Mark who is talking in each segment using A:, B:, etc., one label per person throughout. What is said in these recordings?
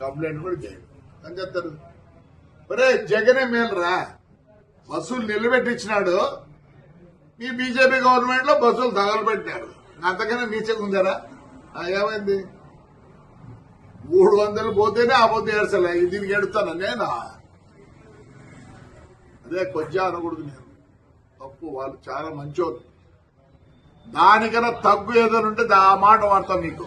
A: Complaint కూడా చేయను. అని చెప్తారు ఒరే జగనే మేలురా? బస్సులు నిలబెట్టించినాడు. ఈ బీజేపీ గవర్నమెంట్లో బస్సులు తగలబెట్టారు అంతకన్నా నీచగా ఉందారా? ఏమైంది? మూడు వందలు పోతేనే ఆ పొద్దు ఏడ్చలే. దీనికి ఎడుతాను నేనా? అదే కొద్దిగా అనకూడదు నేను. తప్పు వాళ్ళు చాలా మంచోళ్ళు. దానికన్నా తగ్గు ఏదైనా ఉంటే దా- ఆ మాట వాడతాం మీకు.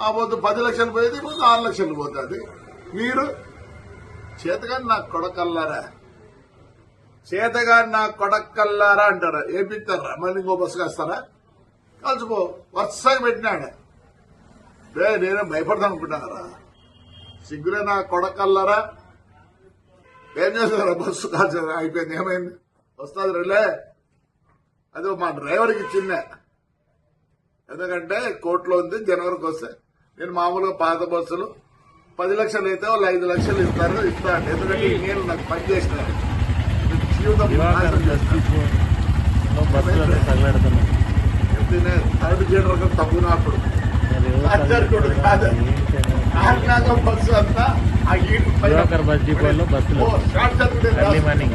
A: ఆ పొద్దు పది లక్షలు పోయేది ఇప్పుడు ఆరు లక్షలు పోతుంది. మీరు చేతగాని నాకు కొడకల్లారా? చేతగాని నాకు కొడకల్లారా అంటారా. ఏపిస్తారా మళ్ళీ ఇంకో బస్సు కాస్తారా కలిసిపో వరుసగా పెట్టినాడు రే నేనే భయపడతాను అనుకుంటున్నారా? సిగ్గులే నా కొడకల్లారా? ఏం చేస్తారా బస్సు కాల్చారా అయిపోయింది. ఏమైంది? వస్తుంది రేలే. అది మా డ్రైవర్కి చిన్న ఎందుకంటే కోర్టులో ఉంది జనవరికి వస్తే నేను మామూలుగా పాత బస్సులు పది లక్షలు అయితే వాళ్ళు ఐదు లక్షలు ఇస్తారు ఇస్తాను ఎందుకంటే నేను నాకు పని చేసిన జీవితం చేస్తాను. చెప్తేనే థర్డ్ జనరల్ తప్పు నాప్పుడు
B: మరి ఎవరు
A: అద్దరుకోడు కాదు.
B: ఏంటనే?
A: ఆడినాక బస్సు అంతా ఆ
B: బస్ డిపోలో బస్సులు. మార్నింగ్.